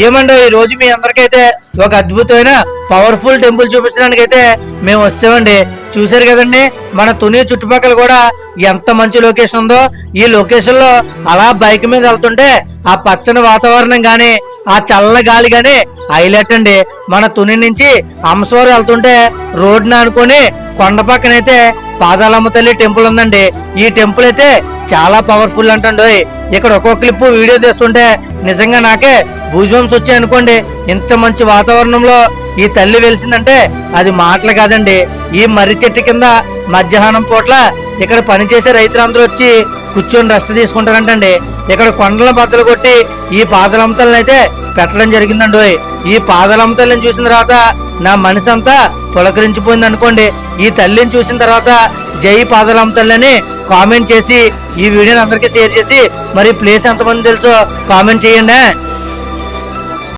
ఏమండో ఈ రోజు మీ అందరికైతే ఒక అద్భుతమైన పవర్ఫుల్ టెంపుల్ చూపించడానికి అయితే మేము వచ్చామండి. చూశారు కదండి మన తుని చుట్టుపక్కల కూడా ఎంత మంచి లొకేషన్ ఉందో. ఈ లొకేషన్లో అలా బైక్ మీద వెళ్తుంటే ఆ పచ్చని వాతావరణం గాని ఆ చల్ల గాలి గాని హైలైట్ అండి. మన తుని నుంచి అంశవరం వెళ్తుంటే రోడ్డున అనుకొని కొండ పక్కనైతే పాదాలమ్మ తల్లి టెంపుల్ ఉందండి. ఈ టెంపుల్ అయితే చాలా పవర్ఫుల్ అంటండి ఇక్కడ ఒక్కో క్లిప్ వీడియో తీస్తుంటే నిజంగా నాకే భూజ్వంస్ వచ్చాయి అనుకోండి. ఇంత మంచి వాతావరణంలో ఈ తల్లి వెలిసిందంటే అది మాటలు కాదండి. ఈ మర్రి చెట్టు కింద మధ్యాహ్నం పూట్ల ఇక్కడ పనిచేసే రైతులందరూ వచ్చి కూర్చొని రెస్ట్ తీసుకుంటారంటండి. ఇక్కడ కొండలను బద్దలు కొట్టి ఈ పాదలంతలను అయితే పెట్టడం జరిగిందండి ఈ పాదలంతలను చూసిన తర్వాత నా మనసు అంతా పులకరించిపోయింది అనుకోండి. ఈ తల్లిని చూసిన తర్వాత జై పాదలం కామెంట్ చేసి ఈ వీడియోని అందరికీ షేర్ చేసి మరి ప్లేస్ ఎంతమంది తెలుసో కామెంట్ చేయండి.